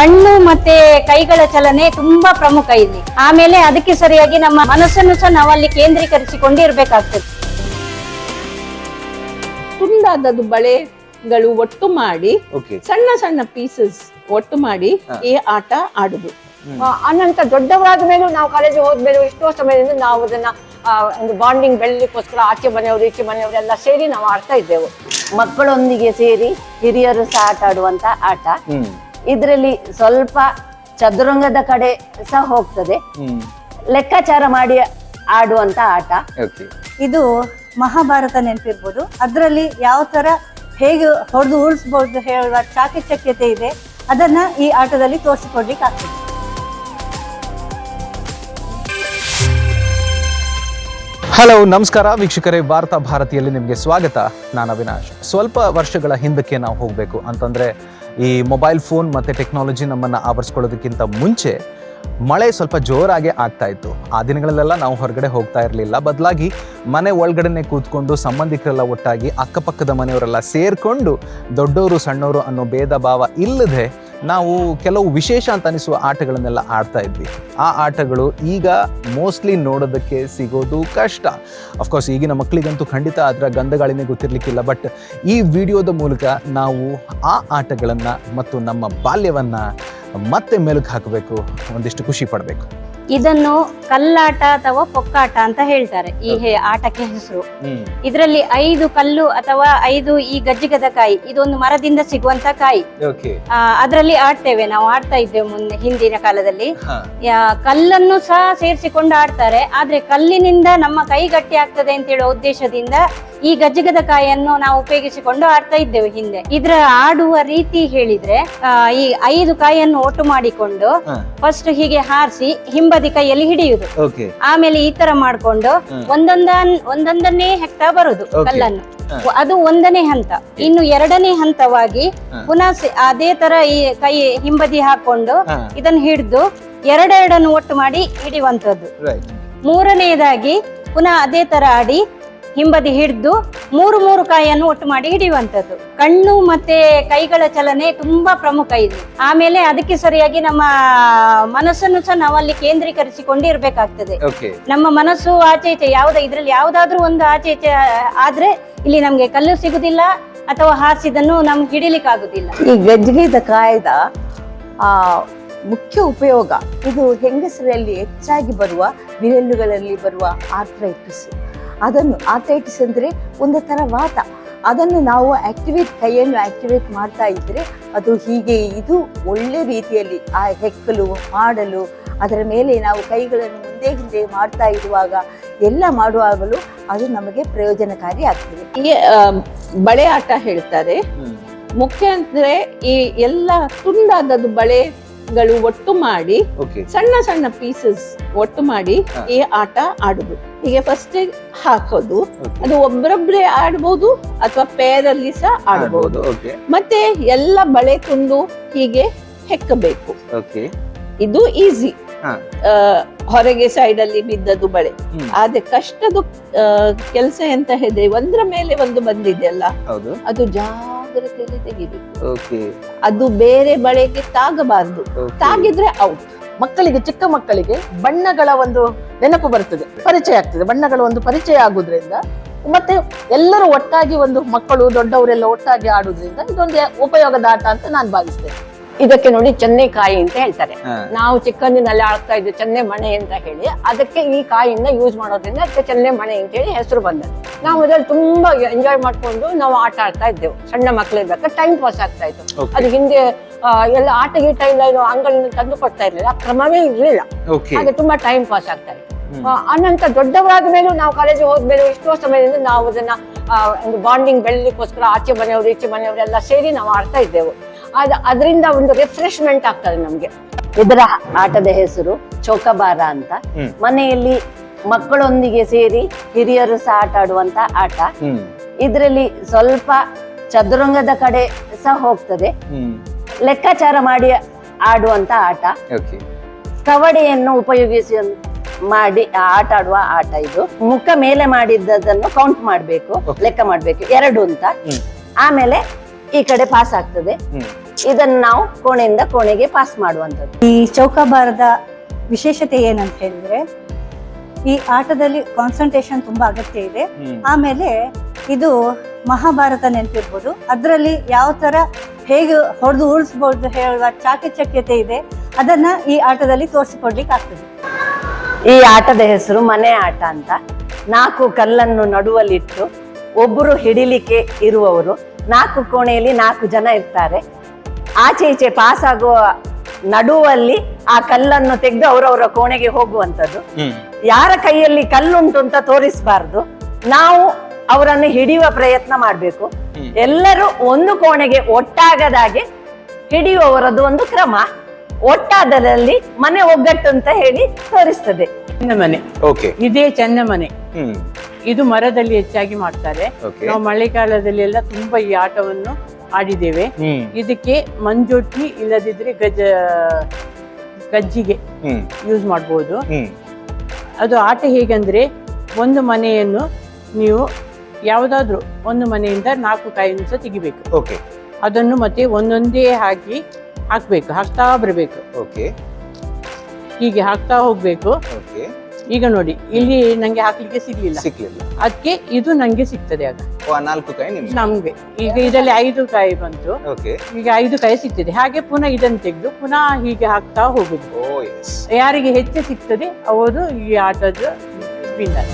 ಕಣ್ಣು ಮತ್ತೆ ಕೈಗಳ ಚಲನೆ ತುಂಬಾ ಪ್ರಮುಖ ಇಲ್ಲಿ. ಆಮೇಲೆ ಅದಕ್ಕೆ ಸರಿಯಾಗಿ ನಮ್ಮ ಮನಸ್ಸನ್ನು ಸಹ ನಾವಲ್ಲಿ ಕೇಂದ್ರೀಕರಿಸಿಕೊಂಡು ಇರ್ಬೇಕಾಗ್ತದೆ ತುಂಡಾದದ್ದು ಬಳೆಗಳು ಒಟ್ಟು ಮಾಡಿ ಓಕೆ ಸಣ್ಣ ಸಣ್ಣ ಪೀಸಸ್ ಒಟ್ಟು ಮಾಡಿ ಈ ಆಟ ಆಡುದು. ಅನಂತ ಅನಂತರ ದೊಡ್ಡವರಾದ ಮೇಲೂ ನಾವು ಕಾಲೇಜಿಗೆ ಹೋದ್ಮೇಲೂ ಎಷ್ಟೋ ಸಮಯದಿಂದ ನಾವು ಅದನ್ನ ಒಂದು ಬಾಂಡಿಂಗ್ ಬೆಳಲಿಕ್ಕೋಸ್ಕರ ಆಚೆ ಮನೆಯವರು ಈಚೆ ಮನೆಯವರೆಲ್ಲ ಸೇರಿ ನಾವು ಆಡ್ತಾ ಇದ್ದೆವು. ಮಕ್ಕಳೊಂದಿಗೆ ಸೇರಿ ಹಿರಿಯರು ಸಹ ಆಟ ಆಡುವಂತ ಆಟ. ಇದರಲ್ಲಿ ಸ್ವಲ್ಪ ಚದುರಂಗದ ಕಡೆ ಸಹ ಹೋಗ್ತದೆ. ಲೆಕ್ಕಾಚಾರ ಮಾಡಿ ಆಡುವಂತ ಆಟ. ಇದು ಮಹಾಭಾರತ ನೆನಪಿರ್ಬೋದು. ಅದರಲ್ಲಿ ಯಾವ ತರ ಹೇಗೆ ಹೊಡೆದು ಉಳಿಸ್ಬೋದು ಹೇಳುವ ಚಾಕಚಕ್ಯತೆ ಇದೆ. ಅದನ್ನ ಈ ಆಟದಲ್ಲಿ ತೋರಿಸಿಕೊಡ್ಲಿಕ್ಕೆ ಆಗ್ತದೆ. ಹಲೋ ನಮಸ್ಕಾರ. ವೀಕ್ಷಕರೇ ವಾರ್ತಾ ಭಾರತಿಯಲ್ಲಿ ನಿಮಗೆ ಸ್ವಾಗತ. ನಾನು ಅವಿನಾಶ್. ಸ್ವಲ್ಪ ವರ್ಷಗಳ ಹಿಂದಕ್ಕೆ ನಾವು ಹೋಗಬೇಕು ಅಂತಂದರೆ ಈ ಮೊಬೈಲ್ ಫೋನ್ ಮತ್ತು ಟೆಕ್ನಾಲಜಿ ನಮ್ಮನ್ನು ಆವರಿಸ್ಕೊಳ್ಳೋದಕ್ಕಿಂತ ಮುಂಚೆ ಮಳೆ ಸ್ವಲ್ಪ ಜೋರಾಗಿ ಆಗ್ತಾ ಇತ್ತು. ಆ ದಿನಗಳಲ್ಲೆಲ್ಲ ನಾವು ಹೊರಗಡೆ ಹೋಗ್ತಾ ಇರಲಿಲ್ಲ. ಬದಲಾಗಿ ಮನೆ ಒಳಗಡೆನೆ ಕೂತ್ಕೊಂಡು ಸಂಬಂಧಿಕರೆಲ್ಲ ಒಟ್ಟಾಗಿ ಅಕ್ಕಪಕ್ಕದ ಮನೆಯವರೆಲ್ಲ ಸೇರಿಕೊಂಡು ದೊಡ್ಡವರು ಸಣ್ಣವರು ಅನ್ನೋ ಭೇದ ಭಾವ ಇಲ್ಲದೆ ನಾವು ಕೆಲವು ವಿಶೇಷ ಅಂತ ಅನಿಸುವ ಆಟಗಳನ್ನೆಲ್ಲ ಆಡ್ತಾ ಇದ್ವಿ. ಆ ಆಟಗಳು ಈಗ ಮೋಸ್ಟ್ಲಿ ನೋಡೋದಕ್ಕೆ ಸಿಗೋದು ಕಷ್ಟ. ಅಫ್ಕೋರ್ಸ್ ಈಗಿನ ಮಕ್ಕಳಿಗಂತೂ ಖಂಡಿತ ಅದರ ಗಂಧಗಾಳಿನೇ ಗೊತ್ತಿರಲಿಕ್ಕಿಲ್ಲ ಬಟ್ ಈ ವಿಡಿಯೋದ ಮೂಲಕ ನಾವು ಆ ಆಟಗಳನ್ನು ಮತ್ತು ನಮ್ಮ ಬಾಲ್ಯವನ್ನು ಮತ್ತೆ ಮೆಲುಕು ಹಾಕಬೇಕು, ಒಂದಿಷ್ಟು ಖುಷಿ ಪಡಬೇಕು. ಇದನ್ನು ಕಲ್ಲಾಟ ಅಥವಾ ಪೊಕ್ಕಾಟ ಅಂತ ಹೇಳ್ತಾರೆ. ಈ ಹೆ- ಆಟಕ್ಕೆ ಹೆಸರು. ಇದರಲ್ಲಿ ಐದು ಕಲ್ಲು ಅಥವಾ ಐದು ಈ ಗಜ್ಜಿಗದ ಕಾಯಿ ಇದೊಂದು ಮರದಿಂದ ಸಿಗುವಂತ ಕಾಯಿ. ಓಕೆ. ಅದರಲ್ಲಿ ಆಡ್ತೇವೆ. ನಾವು ಆಡ್ತಾ ಇದ್ದೇವೆ ಮುಂದೆ ಹಿಂದಿನ ಕಾಲದಲ್ಲಿ. ಹಾ. ಯಾ- ಕಲ್ಲನ್ನು ಸಹ ಸೇರಿಸಿಕೊಂಡು ಆಡ್ತಾರೆ. ಆದ್ರೆ ಕಲ್ಲಿನಿಂದ ನಮ್ಮ ಕೈ ಗಟ್ಟಿ ಆಗ್ತದೆ ಅಂತ ಹೇಳುವ ಉದ್ದೇಶದಿಂದ ಈ ಗಜ್ಜಿಗದ ಕಾಯನ್ನು ನಾವು ಉಪಯೋಗಿಸಿಕೊಂಡು ಆಡ್ತಾ ಇದ್ದೇವೆ ಹಿಂದೆ. ಇದರ ಆಡುವ ರೀತಿ ಹೇಳಿದ್ರೆ ಆ, ಈ ಐದು ಕಾಯಿಯನ್ನು ಒಟ್ಟು ಮಾಡಿಕೊಂಡು ಹಾ. ಫಸ್ಟ್ ಹೀಗೆ ಹಾರಿಸಿ ಹಿಂಬದಿ ಕೈಯಲ್ಲಿ ಹಿಡಿಯುದು? ಆಮೇಲೆ ಈ ತರ ಮಾಡ್ಕೊಂಡು. ಒಂದೊಂದ ಒಂದೊಂದನ್ನೇ ಹೆಕ್ತಾ ಬರುದು ಕಲ್ಲನ್ನು. ಅದು ಒಂದನೇ ಹಂತ. ಇನ್ನು ಎರಡನೇ ಹಂತವಾಗಿ. ಪುನಃ ಅದೇ ತರ ಈ ಕೈ ಹಿಂಬದಿ ಹಾಕೊಂಡು ಇದನ್ನ ಹಿಡಿದು ಎರಡೆರಡನ್ನು ಒಟ್ಟು ಮಾಡಿ ಹಿಡಿಯುವಂತದ್ದು ಮೂರನೆಯದಾಗಿ ಪುನಃ ಅದೇ ತರ ಆಡಿ ಹಿಂಬದಿ ಹಿಡಿದು ಮೂರು ಮೂರು ಕಾಯನ್ನು ಒಟ್ಟು ಮಾಡಿ ಹಿಡಿಯುವಂಥದ್ದು. ಕಣ್ಣು ಮತ್ತೆ ಕೈಗಳ ಚಲನೆ ತುಂಬಾ ಪ್ರಮುಖ ಇದೆ. ಆಮೇಲೆ ಅದಕ್ಕೆ ಸರಿಯಾಗಿ ನಮ್ಮ ಮನಸ್ಸನ್ನು ಸಹ ನಾವಲ್ಲಿ ಕೇಂದ್ರೀಕರಿಸಿಕೊಂಡು ಇರ್ಬೇಕಾಗ್ತದೆ ನಮ್ಮ ಮನಸ್ಸು ಆಚೆ ಈಚೆ ಯಾವ್ದ ಇದ್ರಲ್ಲಿ ಯಾವ್ದಾದ್ರೂ ಒಂದು ಆಚೆ ಈಚೆ ಆದ್ರೆ ಇಲ್ಲಿ ನಮ್ಗೆ ಕಲ್ಲು ಸಿಗುದಿಲ್ಲ ಅಥವಾ ಹಾಸಿದನ್ನು ನಮ್ಗೆ ಹಿಡಿಲಿಕ್ಕೆ ಆಗುದಿಲ್ಲ ಈ ಗಜ್ಜಿಗೆದ ಕಾಯದ ಆ ಮುಖ್ಯ ಉಪಯೋಗ. ಇದು ಹೆಂಗಸರಲ್ಲಿ ಹೆಚ್ಚಾಗಿ ಬರುವ ವಿರಲ್ಲುಗಳಲ್ಲಿ ಬರುವ ಆರ್ಥ್ರೈಟಿಸ್ ಅದನ್ನು ಆರ್ಥೈಟಿಸ್ ಅಂದರೆ ಒಂದು ಥರ ವಾತ. ಅದನ್ನು ನಾವು ಆಕ್ಟಿವೇಟ್ ಕೈಯನ್ನು ಆಕ್ಟಿವೇಟ್ ಮಾಡ್ತಾ ಇದ್ದರೆ ಅದು ಹೀಗೆ ಇದು ಒಳ್ಳೆ ರೀತಿಯಲ್ಲಿ ಆ ಹೆಕ್ಕಲು ಮಾಡಲು ಅದರ ಮೇಲೆ ನಾವು ಕೈಗಳನ್ನು ಹಿಂದೆ ಹಿಂದೆ ಮಾಡ್ತಾ ಇರುವಾಗ ಎಲ್ಲ ಮಾಡುವಾಗಲೂ ಅದು ನಮಗೆ ಪ್ರಯೋಜನಕಾರಿ ಆಗ್ತದೆ. ಈ ಬಳೆ ಆಟ ಹೇಳ್ತಾರೆ. ಮುಖ್ಯ ಅಂದರೆ ಈ ಎಲ್ಲ ತುಂಡಾದದ್ದು ಬಳೆಗಳು ಒಟ್ಟು ಮಾಡಿ ಓಕೆ ಸಣ್ಣ ಸಣ್ಣ ಪೀಸಸ್ ಒಟ್ಟು ಮಾಡಿ. ಈ ಆಟ ಆಡುದು. ಹೀಗೆ ಫಸ್ಟ್ ಹಾಕೋದು. ಅದು ಒಬ್ಬರೊಬ್ರೆ ಆಡ್ಬೋದು ಅಥವಾ ಅಲ್ಲಿ ಸಹ ಆಡ್ಬೋದು. ಓಕೆ ಮತ್ತೆ ಎಲ್ಲ ಬಳೆ ತುಂಡು ಹೀಗೆ ಹೆಕ್ಕಬೇಕು. ಓಕೆ ಇದು ಈಸಿ. ಹೊರಗೆ ಸೈಡ್ ಅಲ್ಲಿ ಬಿದ್ದದ್ದು ಬಳೆ. ಆದ್ರೆ ಕಷ್ಟದ ಕೆಲಸ ಎಂತ ಹೇಳಿದ್ರೆ ಒಂದ್ರ ಮೇಲೆ ಒಂದು ಬಂದಿದೆಯಲ್ಲ? ಅದು ತೆಗಿಬೇಕು ಓಕೆ. ಅದು ಬೇರೆ ಬಳೆಗೆ ತಾಗಬಾರದು. ತಾಗಿದ್ರೆ ಔಟ್ ಮಕ್ಕಳಿಗೆ ಚಿಕ್ಕ ಮಕ್ಕಳಿಗೆ ಬಣ್ಣಗಳ ಒಂದು ನೆನಪು ಬರ್ತದೆ ಪರಿಚಯ ಆಗ್ತದೆ. ಬಣ್ಣಗಳ ಒಂದು ಪರಿಚಯ ಆಗುದ್ರಿಂದ ಮತ್ತೆ ಎಲ್ಲರೂ ಒಟ್ಟಾಗಿ ಒಂದು ಮಕ್ಕಳು ದೊಡ್ಡವರೆಲ್ಲ ಒಟ್ಟಾಗಿ ಆಡುದ್ರಿಂದ ಇದೊಂದು ಉಪಯೋಗದ ಆಟ ಅಂತ ನಾನು ಭಾವಿಸ್ತೇನೆ. ಇದಕ್ಕೆ ನೋಡಿ ಚೆನ್ನೈ ಕಾಯಿ ಅಂತ ಹೇಳ್ತಾರೆ. ನಾವು ಚಿಕ್ಕಂದಿನಲ್ಲಿ ಆಡ್ತಾ ಇದ್ವಿ ಚೆನ್ನೈ ಮಣೆ ಅಂತ ಹೇಳಿ ಅದಕ್ಕೆ ಈ ಕಾಯಿಯಿಂದ ಯೂಸ್ ಮಾಡೋದ್ರಿಂದ ಅದಕ್ಕೆ ಚೆನ್ನೈ ಮಣೆ ಅಂತ ಹೇಳಿ ಹೆಸರು ಬಂದದ್ದು. ನಾವು ಅದ್ರಲ್ಲಿ ತುಂಬಾ ಎಂಜಾಯ್ ಮಾಡ್ಕೊಂಡು ನಾವು ಆಟ ಆಡ್ತಾ ಇದ್ದೆವು. ಸಣ್ಣ ಮಕ್ಕಳಿರ್ಬೇಕಾದ್ರೆ ಟೈಮ್ ಪಾಸ್ ಆಗ್ತಾ ಇತ್ತು. ಅದು ಹಿಂದೆ ಆ, ಎಲ್ಲ ಆಟ ಗೀಟ ಇಲ್ಲ ಏನೋ ಅಂಗಡಿಯಿಂದ ತಂದು ಕೊಡ್ತಾ ಇರ್ಲಿಲ್ಲ. ಆ ಕ್ರಮವೇ ಇರ್ಲಿಲ್ಲ. ಹಾಗೆ ತುಂಬಾ ಟೈಮ್ ಪಾಸ್ ಆಗ್ತಾ ಇತ್ತು. ಅನಂತರ ದೊಡ್ಡವರಾದ ಮೇಲೂ ನಾವು ಕಾಲೇಜಿಗೆ ಹೋದ್ಮೇಲೆ ಎಷ್ಟೋ ಸಮಯದಿಂದ ನಾವು ಅದನ್ನ ಆ, ಒಂದು ಬಾಂಡಿಂಗ್ ಬೆಳಲಿಕ್ಕೋಸ್ಕರ ಆಚೆ ಮನೆಯವರು ಈಚೆ ಮನೆಯವರೆಲ್ಲ ಸೇರಿ ನಾವು ಆಡ್ತಾ ಇದ್ದೆವು. ಅದ ಅದರಿಂದ ಒಂದು ರಿಫ್ರೆಶ್ಮೆಂಟ್ ಆಗ್ತದೆ ನಮ್ಗೆ. ಇದರ ಆಟದ ಹೆಸರು ಚೌಕಬಾರ ಅಂತ. ಮನೆಯಲ್ಲಿ ಮಕ್ಕಳೊಂದಿಗೆ ಸೇರಿ ಹಿರಿಯರು ಸಹ ಆಟ ಆಡುವಂತ ಆಟ. ಇದರಲ್ಲಿ ಸ್ವಲ್ಪ ಚದುರಂಗದ ಕಡೆ ಸಹ ಹೋಗ್ತದೆ. ಲೆಕ್ಕಾಚಾರ ಮಾಡಿ ಆಡುವಂತ ಆಟ. ಓಕೆ. ಕವಡೆಯನ್ನು ಉಪಯೋಗಿಸಿ ಮಾಡಿ ಆಟ ಆಡುವ ಆಟ ಇದು. ಮುಖ ಮೇಲೆ ಮಾಡಿದ್ದನ್ನು ಕೌಂಟ್ ಮಾಡಬೇಕು ಲೆಕ್ಕ ಮಾಡಬೇಕು ಎರಡು ಅಂತ. ಆಮೇಲೆ ಈ ಕಡೆ ಪಾಸ್ ಆಗ್ತದೆ. ಇದನ್ನ ಇದನ್ನು ನಾವು ಕೋಣೆಯಿಂದ ಕೋಣೆಗೆ ಪಾಸ್ ಮಾಡುವಂತದ್ದು ಈ ಚೌಕಾಬಾರದ ವಿಶೇಷತೆ ಏನಂತ ಹೇಳಿದ್ರೆ ಈ ಆಟದಲ್ಲಿ ಕಾನ್ಸಂಟ್ರೇಷನ್ ತುಂಬಾ ಅಗತ್ಯ ಇದೆ. ಆಮೇಲೆ ಇದು ಮಹಾಭಾರತ ನೆನಪಿರ್ಬೋದು. ಅದರಲ್ಲಿ ಯಾವ ತರ ಹೇಗೆ ಹೊಡೆದು ಉಳಿಸ್ಬೋದು ಹೇಳುವ ಚಾಕಚಕ್ಯತೆ ಇದೆ. ಅದನ್ನ ಈ ಆಟದಲ್ಲಿ ತೋರಿಸಿಕೊಡ್ಲಿಕ್ಕೆ ಆಗ್ತದೆ. ಈ ಆಟದ ಹೆಸರು ಮನೆ ಆಟ ಅಂತ. ನಾಲ್ಕು ಕಲ್ಲನ್ನು ನಡುವಲ್ಲಿಟ್ಟು ಒಬ್ಬರು ಹಿಡಿಲಿಕ್ಕೆ ಇರುವವರು. ನಾಲ್ಕು ಕೋಣೆಯಲ್ಲಿ ನಾಲ್ಕು ಜನ ಇರ್ತಾರೆ. ಆಚೆ ಈಚೆ ಪಾಸ್ ಆಗುವ ನಡುವಲ್ಲಿ ಆ ಕಲ್ಲನ್ನು ತೆಗೆದು ಅವರವರ ಕೋಣೆಗೆ ಹೋಗುವಂಥದ್ದು. ಯಾರ ಕೈಯಲ್ಲಿ ಕಲ್ಲುಂಟು ಅಂತ ತೋರಿಸಬಾರ್ದು. ನಾವು ಅವರನ್ನು ಹಿಡಿಯುವ ಪ್ರಯತ್ನ ಮಾಡಬೇಕು. ಎಲ್ಲರೂ ಒಂದು ಕೋಣೆಗೆ ಒಟ್ಟಾಗದಾಗೆ ಹಿಡಿಯುವವರದ್ದು ಒಂದು ಕ್ರಮ. ಒಟ್ಟಾದರಲ್ಲಿ ಮನೆ ಒಗ್ಗಟ್ಟು ಅಂತ ಹೇಳಿ ತೋರಿಸ್ತದೆ. ಚಂದ ಮನೆ ಓಕೆ. ಇದೇ ಚೆನ್ನಮನೆ. ಮನೆ ಇದು ಮರದಲ್ಲಿ ಹೆಚ್ಚಾಗಿ ಮಾಡ್ತಾರೆ. ನಾವು ಮಳೆಗಾಲದಲ್ಲಿ ಎಲ್ಲ ತುಂಬಾ ಈ ಆಟವನ್ನು ಆಡಿದ್ದೇವೆ. ಇದಕ್ಕೆ ಮಂಜೊಟ್ಟಿ ಇಲ್ಲದಿದ್ರೆ ಗಜ ಗಜ್ಜಿಗೆ ಯೂಸ್ ಮಾಡ್ಬೋದು. ಹ್ಮ್. ಅದು ಆಟ ಹೇಗೆಂದರೆ ಒಂದು ಮನೆಯನ್ನು ನೀವು ಯಾವುದಾದ್ರೂ ಒಂದು ಮನೆಯಿಂದ ನಾಲ್ಕು ಕಾಯಿಯನ್ನು ಸಹ ತೆಗಿಬೇಕು. ಓಕೆ ಅದನ್ನು ಮತ್ತೆ ಒಂದೊಂದೇ ಹಾಕಿ ಹಾಕ್ಬೇಕು ಹಾಕ್ತಾ ಬರಬೇಕು. ಓಕೆ ಹೀಗೆ ಹಾಕ್ತಾ ಹೋಗ್ಬೇಕು. ಓಕೆ ಈಗ ನೋಡಿ ಇಲ್ಲಿ ನಂಗೆ ಹಾಕ್ಲಿಕ್ಕೆ ಸಿಗ್ಲಿಲ್ಲ. ಸಿಕ್ಲಿಲ್ಲ ಅದಕ್ಕೆ ಇದು ನಂಗೆ ಸಿಗ್ತದೆ ಆಗ ಓ, ಆ ನಾಲ್ಕು ಕಾಯಿ ನಿಮ್ಗೆ? ನಮ್ಗೆ. ಈಗ ಇದರಲ್ಲಿ ಐದು ಕಾಯಿ ಬಂತು. ಓಕೆ ಈಗ ಐದು ಕಾಯಿ ಸಿಗ್ತದೆ. ಹಾಗೆ ಪುನಃ ಇದನ್ನು ತೆಗೆದು ಪುನಃ ಹೀಗೆ ಹಾಕ್ತಾ ಹೋಗುದು. ಓ ಎಸ್ ಯಾರಿಗೆ ಹೆಚ್ಚು ಸಿಗ್ತದೆ ಅವರು ಈ ಆಟದ ವಿನ್ನರ್